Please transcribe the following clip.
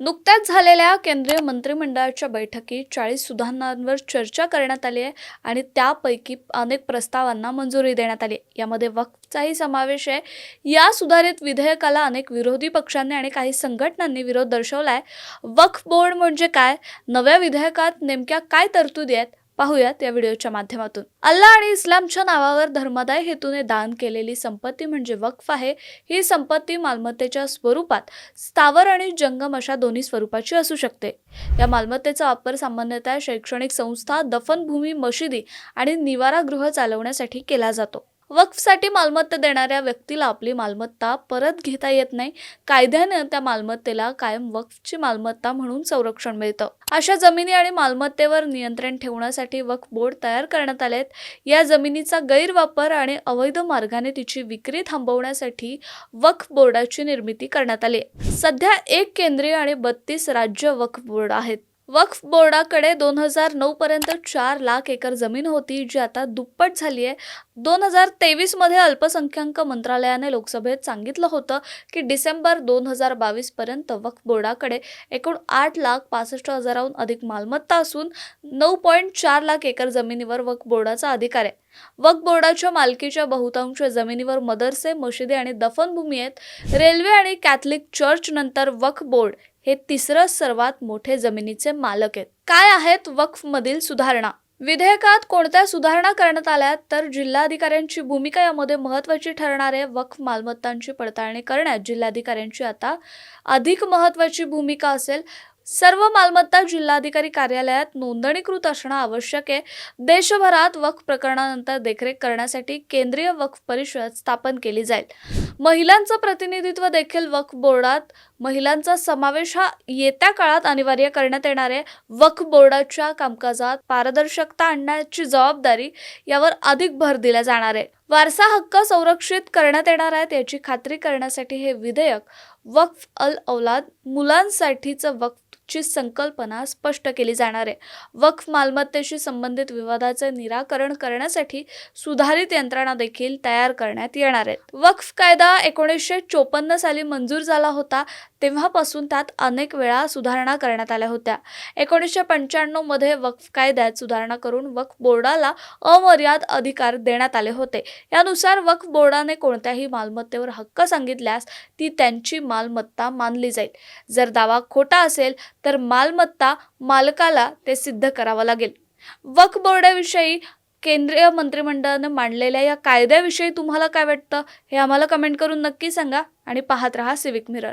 नुकत्याच झालेल्या केंद्रीय मंत्रिमंडळाच्या बैठकीत चाळीस सुधारणांवर चर्चा करण्यात आली आहे आणि त्यापैकी अनेक प्रस्तावांना मंजुरी देण्यात आली आहे. यामध्ये वक्फचाही समावेश आहे. या सुधारित विधेयकाला अनेक विरोधी पक्षांनी आणि काही संघटनांनी विरोध दर्शवलाय वक्फ बोर्ड म्हणजे काय? नव्या विधेयकात नेमक्या काय तरतुदी आहेत? पाहूयात या व्हिडिओच्या माध्यमातून. अल्ला आणि इस्लामच्या नावावर धर्मादाय हेतूने दान केलेली संपत्ती म्हणजे वक्फ आहे. ही संपत्ती मालमत्तेच्या स्वरूपात स्थावर आणि जंगम अशा दोन्ही स्वरूपाची असू शकते. या मालमत्तेचा वापर सामान्यतः शैक्षणिक संस्था दफनभूमी मशिदी आणि निवारागृह चालवण्यासाठी केला जातो. वक्फसाठी मालमत्ता देणाऱ्या व्यक्तीला आपली मालमत्ता परत घेता येत नाही. कायद्यानं त्या मालमत्तेला कायम वक्फची मालमत्ता म्हणून संरक्षण मिळतं. अशा जमिनी आणि मालमत्तेवर नियंत्रण ठेवण्यासाठी वक्फ बोर्ड तयार करण्यात आले आहेत या जमिनीचा गैरवापर आणि अवैध मार्गाने तिची विक्री थांबवण्यासाठी वक्फ बोर्डाची निर्मिती करण्यात आली. आहे. सध्या एक केंद्रीय आणि बत्तीस राज्य वक्फ बोर्ड आहेत. वक्फ बोर्डाकडे दोन हजार नऊ पर्यंत चार लाख एकर जमीन होती जी आता दुप्पट झाली आहे. दोन हजार तेवीसमध्ये अल्पसंख्याक मंत्रालयाने लोकसभेत सांगितलं होतं की डिसेंबर दोन हजार बावीस पर्यंत वक्फ बोर्डाकडे एकूण आठ लाख पासष्ट हजाराहून अधिक मालमत्ता असून नऊ पॉईंट चार लाख एकर जमिनीवर वक्फ बोर्डाचा अधिकार आहे. वक्फ बोर्डाच्या मालकीच्या बहुतांश जमिनीवर मदरसे मशिदी आणि दफनभूमी आहेत. रेल्वे आणि कॅथलिक चर्च नंतर वक्फ बोर्ड हे तिसरं सर्वात मोठे जमिनीचे मालक आहेत. काय आहेत वक्फ मधील सुधारणा? विधेयकात कोणत्या सुधारणा करण्यात आल्या तर जिल्हाधिकाऱ्यांची भूमिका यामध्ये महत्वाची ठरणारे वक्फ मालमत्तांची पडताळणी करण्यात जिल्हाधिकाऱ्यांची आता अधिक महत्वाची भूमिका असेल. सर्व मालमत्ता जिल्हाधिकारी कार्यालयात नोंदणीकृत असणं आवश्यक आहे. देशभरात वक्फ प्रकरणानंतर देखरेख करण्यासाठी केंद्रीय वक्फ परिषद स्थापन केली जाईल. महिलांचं प्रतिनिधित्व देखील वक्फ बोर्डात महिलांचा समावेश हा येत्या काळात अनिवार्य करण्यात येणार आहे. वक्फ बोर्डाच्या कामकाजात पारदर्शकता आणण्याची जबाबदारी यावर अधिक भर दिला जाणार आहे. वारसा हक्क संरक्षित करण्यात येणार आहेत याची खात्री करण्यासाठी हे विधेयक वक्फ अल औलाद मुलांसाठीचं ची संकल्पना स्पष्ट केली जाणार आहे. वक्फ मालमत्तेशी संबंधित विवादाचे निराकरण करण्यासाठी सुधारित यंत्रणा देखील तयार करण्यात येणार आहेत. वक्फ कायदा एकोणीसशे चोपन्न साली मंजूर झाला होता. तेव्हापासून त्यात अनेक वेळा सुधारणा करण्यात आल्या होत्या. एकोणीसशे पंच्याण्णवमध्ये वक्फ कायद्यात सुधारणा करून वक्फ बोर्डाला अमर्याद अधिकार देण्यात आले होते. यानुसार वक्फ बोर्डाने कोणत्याही मालमत्तेवर हक्क सांगितल्यास ती त्यांची मालमत्ता मानली जाईल. जर दावा खोटा असेल तर मालमत्ता मालकाला ते सिद्ध करावं लागेल. वक्फ बोर्डाविषयी केंद्रीय मंत्रिमंडळानं मांडलेल्या या कायद्याविषयी तुम्हाला काय वाटतं हे आम्हाला कमेंट करून नक्की सांगा आणि पाहत रहा सिविक मिरर